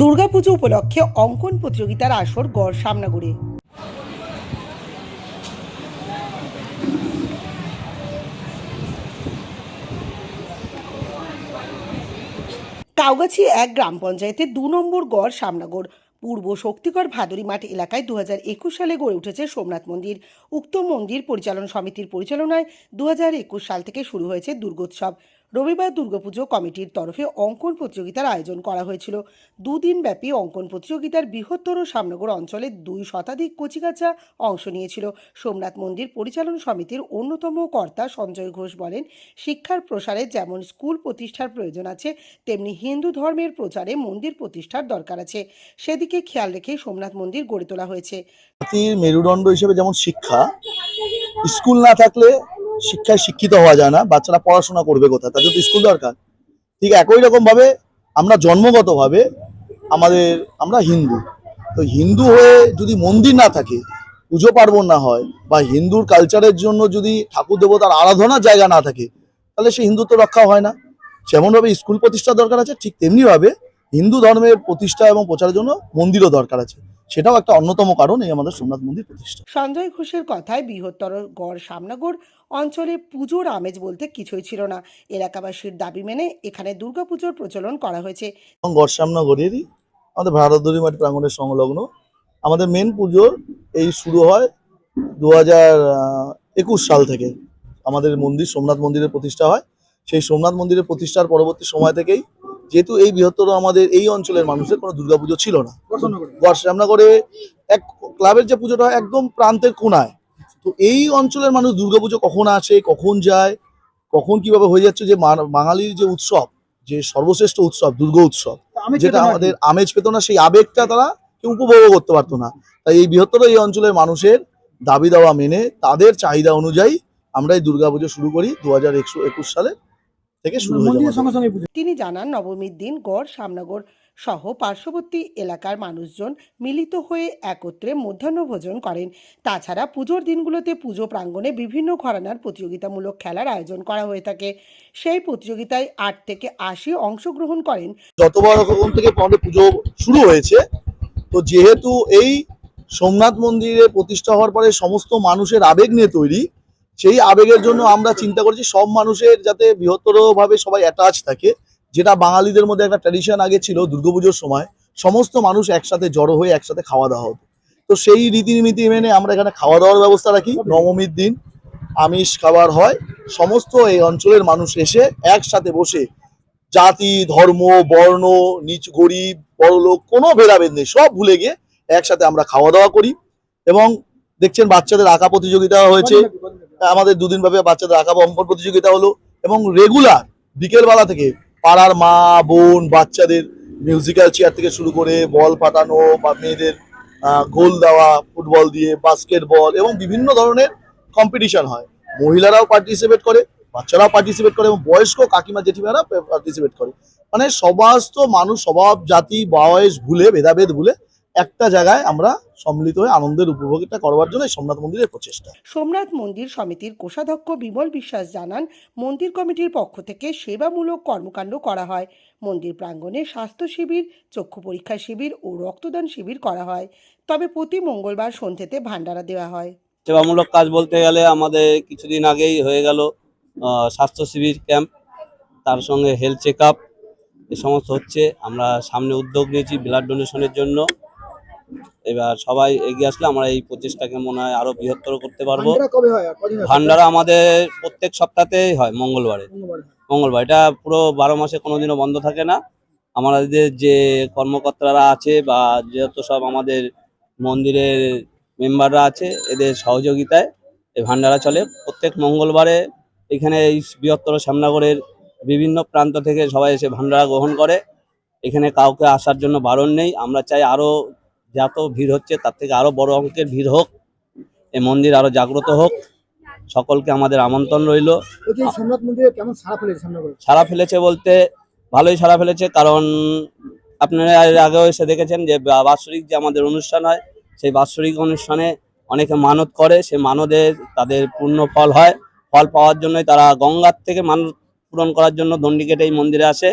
দুর্গাপুজো উপলক্ষে অঙ্কন প্রতিযোগিতার আসর গড় সামনাগুড়ি। কাউগাছি এক গ্রাম পঞ্চায়েতে দু নম্বর গড় সামনাগড়। পূর্ব শক্তিগড় ভাদুরী মাঠ এলাকায় দু সালে গড়ে উঠেছে সোমনাথ মন্দির। উক্ত মন্দির পরিচালন সমিতির পরিচালনায় দু সাল থেকে শুরু হয়েছে দুর্গোৎসব। রবিবার দুর্গাপুজো কমিটির তরফে অঙ্কন প্রতিযোগিতার আয়োজন করা হয়েছিল। দুদিন ব্যাপী অঙ্কন প্রতিযোগিতার বৃহত্তর সামনগর অঞ্চলে দুই শতাধিক কচিকাচা অংশ নিয়েছিল। সোমনাথ মন্দির পরিচালন সমিতির অন্যতম কর্তা সঞ্জয় ঘোষ বলেন, শিক্ষার প্রসারে যেমন স্কুল প্রতিষ্ঠার প্রয়োজন আছে, তেমনি হিন্দু ধর্মের প্রচারে মন্দির প্রতিষ্ঠার দরকার আছে। সেদিকে খেয়াল রেখে সোমনাথ মন্দির গড়ে তোলা হয়েছে। মেরুদণ্ড হিসেবে যেমন শিক্ষা, স্কুল না থাকলে শিক্ষায় শিক্ষিত হওয়া যায় না, বাচ্চারা পড়াশোনা করবে কোথায়? তাদের তো স্কুল দরকার। ঠিক একই রকম ভাবে আমরা জন্মগতভাবে আমাদের, আমরা হিন্দু। তো হিন্দু হয়ে যদি মন্দির না থাকে, পুজো পার্বণ না হয়, বা হিন্দুর কালচারের জন্য যদি ঠাকুর দেবতার আরাধনার জায়গা না থাকে, তাহলে সে হিন্দুত্ব রক্ষা হয় না। যেমনভাবে স্কুল প্রতিষ্ঠা দরকার আছে, ঠিক তেমনিভাবে হিন্দু ধর্মের প্রতিষ্ঠা এবং প্রচারের জন্য মন্দিরও দরকার আছে। সেটাও একটা অন্যতম কারণ এই আমাদের সোমনাথ মন্দির প্রতিষ্ঠা। সঞ্জয় ঘোষের কথায় বৃহত্তর গড় সামনাগড় অঞ্চলে পুজোর আমেজ বলতে কিছুই ছিল না। এলাকাবাসীর দাবি মেনে এখানে দুর্গাপুজোর প্রচলন করা হয়েছে। এবং গড়সামনগরেরই আমাদের ভারতদরি মাঠ প্রাঙ্গণের সংলগ্ন। আমাদের মেন পুজো এই শুরু হয় দু হাজার একুশ সাল থেকে আমাদের মন্দির সোমনাথ মন্দিরের প্রতিষ্ঠা হয়। সেই সোমনাথ মন্দিরের প্রতিষ্ঠার পরবর্তী সময় থেকেই যেহেতু এই বৃহত্তর আমাদের এই অঞ্চলের মানুষের কোনো দুর্গাপুজো ছিল না। গড়সামনগরে এক ক্লাবের যে পুজোটা হয় একদম প্রান্তের কোনায়। তো এই অঞ্চলের মানুষ দুর্গাপুজো কখন আসে কখন যায় কখন কীভাবে হয়ে যাচ্ছে যে বাঙালির যে উৎসব যে সর্বশ্রেষ্ঠ উৎসব দুর্গা উৎসব যেটা আমাদের আমেজ পেত না সেই আবেগটা তারা কেউ উপভোগ করতে পারতো না। তাই এই বৃহত্তর এই অঞ্চলের মানুষের দাবি দাওয়া মেনে তাদের চাহিদা অনুযায়ী আমরা এই দুর্গাপুজো শুরু করি দু হাজার একুশ সালে থেকে শুরু হয়ে তিনি জানান নবমীর দিন গড় সামনগর সহ পার্শ্ববর্তী এলাকার মানুষজন মিলিত হয়ে একত্রে মধ্যাহ্নভোজন করেন। তাছাড়া পুজোর দিনগুলোতে পুজো প্রাঙ্গণে বিভিন্ন ঘরানার প্রতিযোগিতামূলক খেলার আয়োজন করা হয়ে থাকে। সেই প্রতিযোগিতায় আট থেকে আশি অংশগ্রহণ করেন। যতবার রকম থেকে আমাদের পুজো শুরু হয়েছে তো যেহেতু এই সোমনাথ মন্দিরে প্রতিষ্ঠা হওয়ার পরে সমস্ত মানুষের আবেগ নিয়ে তৈরি সেই আবেগের জন্য আমরা চিন্তা করছি সব মানুষের যাতে বৃহত্তরভাবে সবাই অ্যাটাচ থাকে। যেটা বাঙালিদের মধ্যে একটা ট্র্যাডিশন আগে ছিল দুর্গাপুজোর সময়, সমস্ত মানুষ একসাথে জড়ো হয়ে একসাথে খাওয়া দাওয়া হতো। তো সেই রীতিনীতি মেনে আমরা এখানে খাওয়া দাওয়ার ব্যবস্থা রাখি, নবমীর দিন আমিষ খাবার হয়, সমস্ত এই অঞ্চলের মানুষ এসে একসাথে বসে জাতি, ধর্ম, বর্ণ, নিচ গরিব, বড়লোক, কোনো ভেদাভেদ নেই, সব ভুলে গিয়ে একসাথে আমরা খাওয়া দাওয়া করি। এবং দেখছেন বাচ্চাদের আঁকা প্রতিযোগিতা হয়েছে। আমাদের দুদিন ভাবে বাচ্চাদের আঁকা অঙ্কন প্রতিযোগিতা হলো এবং রেগুলার বিকেলবেলা থেকে পাড়ার মা, বোন, বাচ্চাদের মিউজিক্যাল চেয়ার থেকে শুরু করে বল ফাটানো বা মেয়েদের গোল দেওয়া ফুটবল দিয়ে বাস্কেটবল এবং বিভিন্ন ধরনের কম্পিটিশন হয়। মহিলারাও পার্টিসিপেট করে, বাচ্চারাও পার্টিসিপেট করে এবং বয়স্ক কাকিমা, জেঠিমারা পার্টিসিপেট করে। মানে সমস্ত মানুষ, স্বভাব, জাতি, বয়স, ভুলে, ভেদাভেদ ভুলে একটা জায়গায় আমরা সম্মিলিত হয়ে আনন্দের উপভোগটা করবার জন্য সোমনাথ মন্দিরের প্রচেষ্টা। সোমনাথ মন্দির সমিতির কোষাধ্যক্ষ বিমল বিশ্বাস জানান মন্দির কমিটির পক্ষ থেকে সেবামূলক কর্মকাণ্ড করা হয়। মন্দির প্রাঙ্গণে স্বাস্থ্য শিবির চক্ষু পরীক্ষা শিবির ও রক্তদান শিবির করা হয়। তবে প্রতি মঙ্গলবার সন্ধ্যেতে ভান্ডারা দেওয়া হয়। সেবামূলক কাজ বলতে গেলে আমাদের কিছুদিন আগেই হয়ে গেল স্বাস্থ্য শিবির ক্যাম্প। তার সঙ্গে হেলথ চেক আপ এ সমস্ত হচ্ছে। আমরা সামনে উদ্যোগ নিয়েছি ব্লাড ডোনেশনের জন্য। এবার সবাই এগিয়ে আসলে আমরা এই প্রচেষ্টাকে মনে হয় আরও বৃহত্তর করতে পারব। ভান্ডারা আমাদের প্রত্যেক সপ্তাহতেই হয় মঙ্গলবারে। মঙ্গলবার। এটা পুরো বারো মাসে কোনোদিনও বন্ধ থাকে না। আমাদের যে কর্মকর্তারা আছে বা যেহেতু সব আমাদের মন্দিরের মেম্বাররা আছে এদের সহযোগিতায় এই ভান্ডারা চলে। প্রত্যেক মঙ্গলবারে এখানে এই বৃহত্তর শ্যামনগরের বিভিন্ন প্রান্ত থেকে সবাই এসে ভান্ডারা গ্রহণ করে। এখানে কাউকে আসার জন্য বারণ নেই। আমরা চাই আরও যত ভিড় হচ্ছে তার থেকে আরও বড় অঙ্কের ভিড় হোক এই মন্দির আরও জাগ্রত হোক সকলকে আমাদের আমন্ত্রণ রইল। সারা ফেলেছে বলতে ভালোই সারা ফেলেছে কারণ আপনারা এর আগেও এসে দেখেছেন যে বাৎসরিক যে আমাদের অনুষ্ঠান হয় সেই বাৎসরিক অনুষ্ঠানে অনেকে মানত করে সে মানদের তাদের পূর্ণ ফল হয়। ফল পাওয়ার জন্যই তারা গঙ্গার থেকে মানত পূরণ করার জন্য দণ্ডি কেটে এই মন্দিরে আসে।